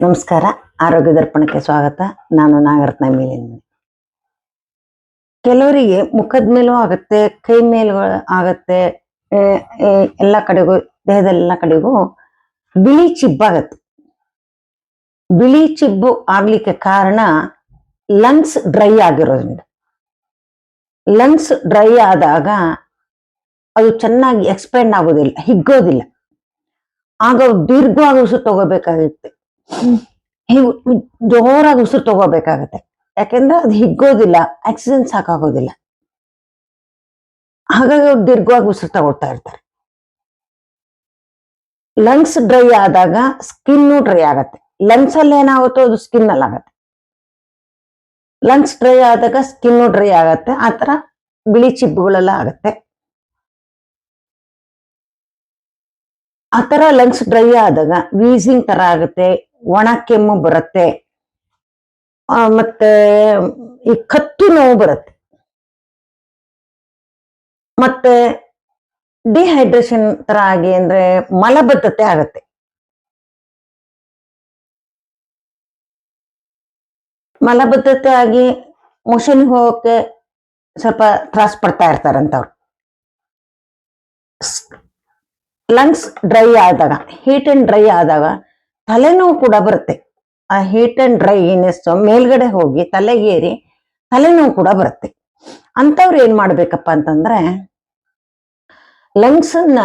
ನಮಸ್ಕಾರ, ಆರೋಗ್ಯ ದರ್ಪಣಕ್ಕೆ ಸ್ವಾಗತ. ನಾನು ನಾಗರತ್ನ ಮೇಲಿನ ಕೆಲವರಿಗೆ ಮುಖದ ಮೇಲೂ ಆಗತ್ತೆ, ಕೈ ಮೇಲೂ ಆಗತ್ತೆ ಎಲ್ಲ ಕಡೆಗೂ, ದೇಹದೆಲ್ಲ ಕಡೆಗೂ ಬಿಳಿ ಚಿಬ್ಬಾಗತ್ತೆ ಬಿಳಿ ಚಿಬ್ಬು ಆಗ್ಲಿಕ್ಕೆ ಕಾರಣ ಲಂಗ್ಸ್ ಡ್ರೈ ಆಗಿರೋದ್ರಿಂದ. ಲಂಗ್ಸ್ ಡ್ರೈ ಆದಾಗ ಅದು ಚೆನ್ನಾಗಿ ಎಕ್ಸ್ಪೆಂಡ್ ಆಗೋದಿಲ್ಲ, ಹಿಗ್ಗೋದಿಲ್ಲ. ಆಗ ದೀರ್ಘವಾಗಿ ಉಸಿರು ತಗೋಬೇಕಾಗುತ್ತೆ. ಹೀಗೆ ಜೋರಾಗಿ ಉಸಿರು ತಗೋಬೇಕಾಗತ್ತೆ. ಯಾಕೆಂದ್ರೆ ಅದು ಹಿಗ್ಗೋದಿಲ್ಲ ಆಕ್ಸಿಜನ್ ಸಾಕಾಗೋದಿಲ್ಲ. ಹಾಗಾಗಿ ಅವ್ರು ದೀರ್ಘವಾಗಿ ಉಸಿರು ತಗೊಳ್ತಾ ಇರ್ತಾರೆ. ಲಂಗ್ಸ್ ಡ್ರೈ ಆದಾಗ ಸ್ಕಿನ್ನು ಡ್ರೈ ಆಗತ್ತೆ. ಲಂಗ್ಸ್ ಅಲ್ಲಿ ಏನಾಗುತ್ತೋ ಅದು ಸ್ಕಿನ್ ಅಲ್ಲಿ ಆಗತ್ತೆ. ಲಂಗ್ಸ್ ಡ್ರೈ ಆದಾಗ ಸ್ಕಿನ್ನು ಡ್ರೈ ಆಗತ್ತೆ. ಆತರ ಬಿಳಿ ಚಿಪ್ಪುಗಳೆಲ್ಲ ಆಗತ್ತೆ. ಆತರ ಲಂಗ್ಸ್ ಡ್ರೈ ಆದಾಗ ವೀಸಿಂಗ್ ತರ ಆಗುತ್ತೆ ಒಣ ಕೆಮ್ಮು ಬರುತ್ತೆ ಆ, ಮತ್ತೆ ಈ ಕತ್ತು ನೋವು ಬರುತ್ತೆ. ಮತ್ತೆ ಡಿಹೈಡ್ರೇಷನ್ ತರ ಆಗಿ ಅಂದ್ರೆ ಮಲಬದ್ಧತೆ ಆಗತ್ತೆ. ಮಲಬದ್ಧತೆ ಆಗಿ ಮೋಷನ್ ಹೋಗಕ್ಕೆ ಸ್ವಲ್ಪ ತ್ರಾಸ ಪಡ್ತಾ ಇರ್ತಾರಂತವ್ರು. ಲಂಗ್ಸ್ ಡ್ರೈ ಆದಾಗ ಹೀಟ್ ಅಂಡ್ ಡ್ರೈ ಆದಾಗ ತಲೆನೋವು ಕೂಡ ಬರುತ್ತೆ. ಆ ಹೀಟ್ ಅಂಡ್ ಡ್ರೈನೆಸ್ ಮೇಲ್ಗಡೆ ಹೋಗಿ ತಲೆಗೇರಿ ತಲೆನೋವು ಕೂಡ ಬರುತ್ತೆ. ಅಂಥವ್ರು ಏನ್ ಮಾಡ್ಬೇಕಪ್ಪ ಅಂತಂದ್ರೆ ಲಂಗ್ಸ್ ಅನ್ನ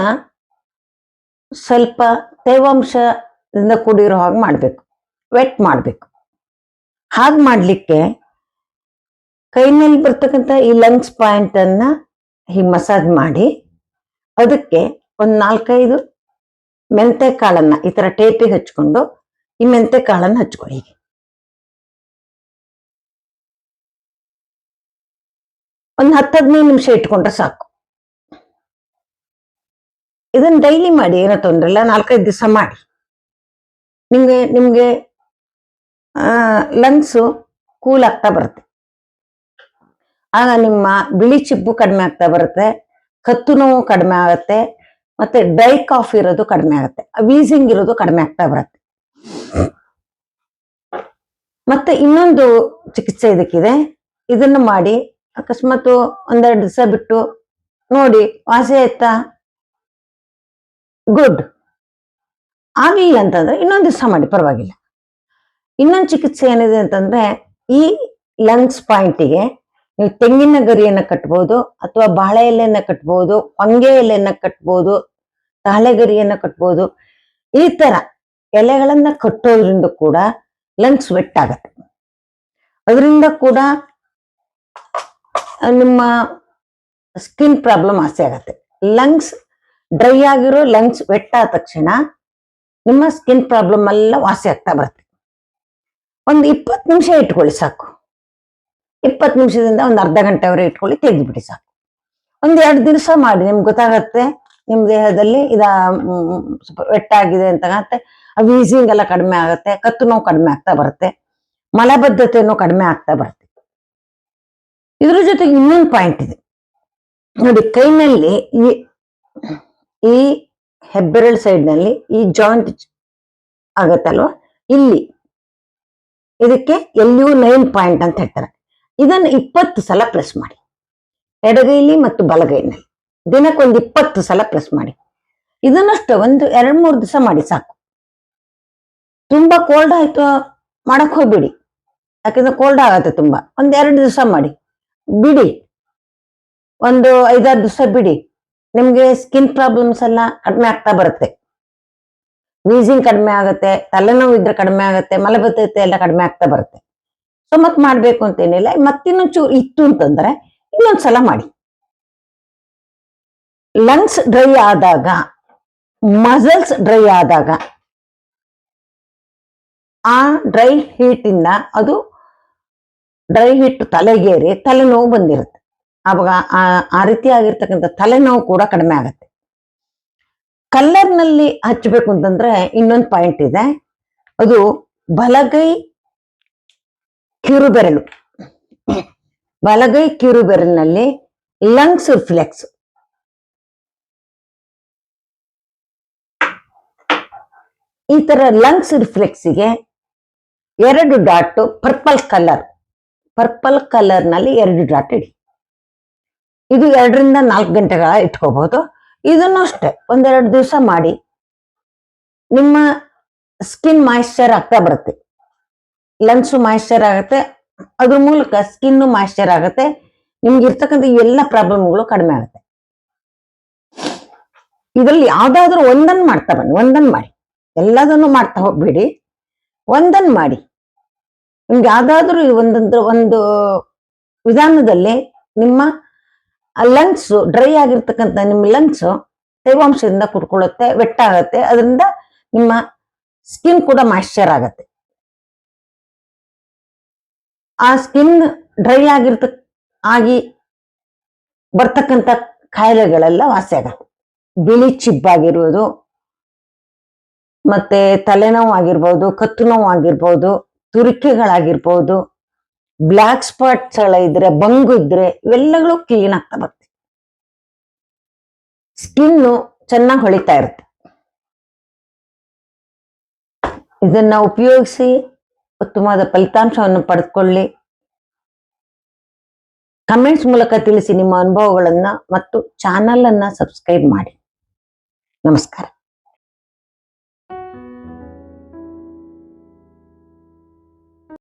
ಸ್ವಲ್ಪ ತೇವಾಂಶದಿಂದ ಕೂಡಿರೋ ಹಾಗೆ ಮಾಡ್ಬೇಕು. ವೆಟ್ ಮಾಡ್ಬೇಕು. ಹಾಗೆ ಮಾಡ್ಲಿಕ್ಕೆ ಕೈ ಮೇಲೆ ಬರ್ತಕ್ಕಂಥ ಈ ಲಂಗ್ಸ್ ಪಾಯಿಂಟ್ ಅನ್ನ ಹೀಗೆ ಮಸಾಜ್ ಮಾಡಿ, ಅದಕ್ಕೆ ಒಂದ್ ನಾಲ್ಕೈದು ಮೆಂತೆ ಕಾಳನ್ನ ಈ ತರ ಟೇಪಿಗೆ ಹಚ್ಕೊಂಡು ಈ ಮೆಂತೆ ಕಾಳನ್ನ ಹಚ್ಕೊಳ್ಳಿ. ಒಂದು ಹತ್ತು ಹದಿನೈದು ನಿಮಿಷ ಇಟ್ಕೊಂಡ್ರೆ ಸಾಕು. ಇದನ್ನ ಡೈಲಿ ಮಾಡಿ, ಏನೋ ತೊಂದ್ರೆ ಇಲ್ಲ, ನಾಲ್ಕೈದು ದಿವಸ ಮಾಡಿ. ನಿಮ್ಗೆ ನಿಮ್ಗೆ ಲಂಗ್ಸು ಕೂಲ್ ಆಗ್ತಾ ಬರುತ್ತೆ. ಆಗ ನಿಮ್ಮ ಬಿಳಿ ಚಿಪ್ಪು ಕಡಿಮೆ ಆಗ್ತಾ ಬರುತ್ತೆ ಕತ್ತು ನೋವು ಕಡಿಮೆ ಆಗುತ್ತೆ ಮತ್ತೆ ಡ್ರೈ ಕಾಫ್ ಇರೋದು ಕಡಿಮೆ ಆಗುತ್ತೆ. ವೀಸಿಂಗ್ ಇರೋದು ಕಡಿಮೆ ಆಗ್ತಾ ಬರುತ್ತೆ. ಮತ್ತೆ ಇನ್ನೊಂದು ಚಿಕಿತ್ಸೆ ಇದಕ್ಕಿದೆ. ಇದನ್ನು ಮಾಡಿ ಅಕಸ್ಮಾತ್ ಒಂದೆರಡು ದಿವಸ ಬಿಟ್ಟು ನೋಡಿ, ವಾಸಿ ಆಯ್ತಾ? ಗುಡ್ ಆಗಲಿಲ್ಲ ಅಂತಂದ್ರೆ ಇನ್ನೊಂದು ದಿವಸ ಮಾಡಿ, ಪರವಾಗಿಲ್ಲ. ಇನ್ನೊಂದು ಚಿಕಿತ್ಸೆ ಏನಿದೆ ಅಂತಂದ್ರೆ, ಈ ಲಂಗ್ಸ್ ಪಾಯಿಂಟಿಗೆ ನೀವು ತೆಂಗಿನ ಗರಿಯನ್ನ ಕಟ್ಬೋದು ಅಥವಾ ಬಾಳೆ ಎಲೆಯನ್ನ ಕಟ್ಬೋದು, ಹೊಂಗೆ ಎಲೆಯನ್ನ ಕಟ್ಬೋದು ತಾಳೆಗರಿಯನ್ನ ಕಟ್ಬೋದು. ಈ ತರ ಎಲೆಗಳನ್ನ ಕಟ್ಟೋದ್ರಿಂದ ಕೂಡ ಲಂಗ್ಸ್ ವೆಟ್ ಆಗತ್ತೆ. ಅದರಿಂದ ಕೂಡ ನಿಮ್ಮ ಸ್ಕಿನ್ ಪ್ರಾಬ್ಲಮ್ ಆಸೆ ಆಗತ್ತೆ. ಲಂಗ್ಸ್ ಡ್ರೈ ಆಗಿರೋ ಲಂಗ್ಸ್ ವೆಟ್ ಆದ ತಕ್ಷಣ ನಿಮ್ಮ ಸ್ಕಿನ್ ಪ್ರಾಬ್ಲಮ್ ಎಲ್ಲ ವಾಸಿ ಆಗ್ತಾ ಬರುತ್ತೆ. ಒಂದು ಇಪ್ಪತ್ತು ನಿಮಿಷ ಇಟ್ಕೊಳ್ಳಿ ಸಾಕು. ಇಪ್ಪತ್ತು ನಿಮಿಷದಿಂದ ಒಂದು ಅರ್ಧ ಗಂಟೆವರೆ ಇಟ್ಕೊಳ್ಳಿ, ತೆಗೆದ್ಬಿಡಿ ಸಾಕು. ಒಂದು ಎರಡು ದಿವಸ ಮಾಡಿ, ನಿಮ್ಗೆ ಗೊತ್ತಾಗತ್ತೆ? ನಿಮ್ ದೇಹದಲ್ಲಿ ಇದ ಸ್ವಲ್ಪ ವೆಟ್ಟಾಗಿದೆ ಅಂತ ಆಗತ್ತೆ ವೀಸಿಂಗ್ ಎಲ್ಲ ಕಡಿಮೆ ಆಗುತ್ತೆ, ಕತ್ತು ನೋವು ಕಡಿಮೆ ಆಗ್ತಾ ಬರುತ್ತೆ, ಮಲಬದ್ಧತೆನೂ ಕಡಿಮೆ ಆಗ್ತಾ ಬರುತ್ತೆ. ಇದ್ರ ಜೊತೆಗೆ ಇನ್ನೊಂದು ಪಾಯಿಂಟ್ ಇದೆ. ನೋಡಿ, ಕೈನಲ್ಲಿ ಈ ಈ ಹೆಬ್ಬೆರಳು ಸೈಡ್ನಲ್ಲಿ ಈ ಜಾಯಿಂಟ್ ಆಗತ್ತಲ್ವಾ? ಇಲ್ಲಿ. ಇದಕ್ಕೆ ಎಲ್ಲಿಯೂ ನೈನ್ ಪಾಯಿಂಟ್ ಅಂತ ಹೇಳ್ತಾರೆ. ಇದನ್ನು ಇಪ್ಪತ್ತು ಸಲ ಪ್ರೆಸ್ ಮಾಡಿ. ಎಡಗೈಲಿ ಮತ್ತು ಬಲಗೈನಲ್ಲಿ. ದಿನಕ್ಕೊಂದು ಇಪ್ಪತ್ತು ಸಲ ಪ್ರೆಸ್ ಮಾಡಿ. ಇದನ್ನಷ್ಟು ಒಂದು ಎರಡ್ ಮೂರು ದಿವಸ ಮಾಡಿ ಸಾಕು. ತುಂಬಾ ಕೋಲ್ಡ್ ಆಯ್ತು ಮಾಡಕ್ ಹೋಗ್ಬಿಡಿ. ಯಾಕಂದ್ರೆ ಕೋಲ್ಡ್ ಆಗತ್ತೆ ತುಂಬಾ. ಒಂದ್ ಎರಡು ದಿವಸ ಮಾಡಿ. ಬಿಡಿ. ಒಂದು ಐದಾರು ದಿವಸ ಬಿಡಿ. ನಿಮ್ಗೆ ಸ್ಕಿನ್ ಪ್ರಾಬ್ಲಮ್ಸ್ ಎಲ್ಲ ಕಡಿಮೆ ಆಗ್ತಾ ಬರುತ್ತೆ. ವೀಸಿಂಗ್ ಕಡಿಮೆ ಆಗುತ್ತೆ, ತಲೆನೋವು ಇದ್ರೆ ಕಡಿಮೆ ಆಗುತ್ತೆ, ಮಲಬದ್ಧತೆ ಎಲ್ಲ ಕಡಿಮೆ ಆಗ್ತಾ ಬರುತ್ತೆ. ಸೊ ಮತ್ ಮಾಡ್ಬೇಕು ಅಂತೇನಿಲ್ಲ. ಮತ್ತಿನ್ನೊಂಚೂರು ಇತ್ತು ಅಂತಂದ್ರೆ ಇನ್ನೊಂದ್ಸಲ ಮಾಡಿ. ಲಂಗ್ಸ್ ಡ್ರೈ ಆದಾಗ ಮಸಲ್ಸ್ ಡ್ರೈ ಆದಾಗ, ಆ ಡ್ರೈ ಹೀಟಿಂದ ಅದು ಡ್ರೈ ಹೀಟ್ ತಲೆಗೇರಿ, ತಲೆನೋವು ಬಂದಿರುತ್ತೆ. ಆವಾಗ ಆ ರೀತಿ ಆಗಿರ್ತಕ್ಕಂಥ ತಲೆನೋವು ಕೂಡ ಕಡಿಮೆ ಆಗುತ್ತೆ. ಕಲ್ಲರ್ನಲ್ಲಿ ಹಚ್ಚಬೇಕು ಅಂತಂದ್ರೆ ಇನ್ನೊಂದು ಪಾಯಿಂಟ್ ಇದೆ. ಅದು ಬಲಗೈ ಕಿರುಬೆರಳು. ಬಲಗೈ ಕಿರುಬೆರಳಿನಲ್ಲಿ ಲಂಗ್ಸ್ ರಿಫ್ಲೆಕ್ಸ್ ಈ ತರ ಲಂಗ್ಸ್ ರಿಫ್ಲೆಕ್ಸಿಗೆ ಎರಡು ಡಾಟ್ ಪರ್ಪಲ್ ಕಲರ್. ಪರ್ಪಲ್ ಕಲರ್ನಲ್ಲಿ ಎರಡು ಡಾಟ್ ಇಡಿ. ಇದು ಎರಡರಿಂದ ನಾಲ್ಕು ಗಂಟೆಗಳ ಇಟ್ಕೋಬಹುದು. ಇದನ್ನು ಅಷ್ಟೇ, ಒಂದೆರಡು ದಿವಸ ಮಾಡಿ. ನಿಮ್ಮ ಸ್ಕಿನ್ ಮಾಯಿಶ್ಚರ್ ಆಗ್ತಾ ಬರುತ್ತೆ. ಲಂಗ್ಸ್ ಮಾಯಿಶ್ಚರ್ ಆಗುತ್ತೆ. ಅದ್ರ ಮೂಲಕ ಸ್ಕಿನ್ ಮಾಯಿಶ್ಚರ್ ಆಗುತ್ತೆ. ನಿಮ್ಗೆ ಇರ್ತಕ್ಕಂಥ ಎಲ್ಲ ಪ್ರಾಬ್ಲಮ್ಗಳು ಕಡಿಮೆ ಆಗುತ್ತೆ. ಇದರಲ್ಲಿ ಯಾವ್ದಾದ್ರು ಒಂದನ್ನು ಮಾಡ್ತಾ ಬನ್ನಿ, ಒಂದನ್ನು ಮಾಡಿ. ಎಲ್ಲದನ್ನು ಮಾಡ್ತಾ ಹೋಗ್ಬೇಡಿ. ಒಂದನ್ನು ಮಾಡಿ. ನಿಮ್ಗೆ ಯಾವ್ದಾದ್ರೂ ಈ ಒಂದೊಂದು, ಒಂದು ವಿಧಾನದಲ್ಲಿ ನಿಮ್ಮ ಲಂಗ್ಸ್ ಡ್ರೈ ಆಗಿರ್ತಕ್ಕಂಥ ನಿಮ್ಮ ಲಂಗ್ಸ್ ತೇವಾಂಶದಿಂದ ಕುಡ್ಕೊಳ್ಳುತ್ತೆ ವೆಟ್ಟಾಗತ್ತೆ ಅದರಿಂದ ನಿಮ್ಮ ಸ್ಕಿನ್ ಕೂಡ ಮಾಯಿಶ್ಚರ್ ಆಗತ್ತೆ. ಆ ಸ್ಕಿನ್ ಡ್ರೈ ಆಗಿರ್ತ, ಆಗಿ ಬರ್ತಕ್ಕಂಥ ಕಾಯಿಲೆಗಳೆಲ್ಲ ವಾಸಿ ಆಗತ್ತೆ ಬಿಳಿ ಚಿಬ್ಬಾಗಿರುವುದು ಮತ್ತೆ ತಲೆನೋವು ಆಗಿರ್ಬೋದು ಕತ್ತು ನೋವು ಆಗಿರ್ಬೋದು ತುರಿಕೆಗಳಾಗಿರ್ಬೋದು ಬ್ಲ್ಯಾಕ್ ಸ್ಪಾಟ್ಸ್ ಇದ್ರೆ, ಬಂಗು ಇದ್ರೆ, ಇವೆಲ್ಲಗಳು ಕ್ಲೀನ್ ಆಗ್ತಾ ಬರ್ತವೆ ಸ್ಕಿನ್ನು ಚೆನ್ನಾಗಿ ಹೊಳಿತಾ ಇರುತ್ತೆ. ಇದನ್ನ ಉಪಯೋಗಿಸಿ, ಉತ್ತಮವಾದ ಫಲಿತಾಂಶವನ್ನು ಪಡೆದುಕೊಳ್ಳಿ. ಕಮೆಂಟ್ಸ್ ಮೂಲಕ ತಿಳಿಸಿ ನಿಮ್ಮ ಅನುಭವಗಳನ್ನು ಮತ್ತು ಚಾನಲ್ ಅನ್ನ ಸಬ್ಸ್ಕ್ರೈಬ್ ಮಾಡಿ. ನಮಸ್ಕಾರ.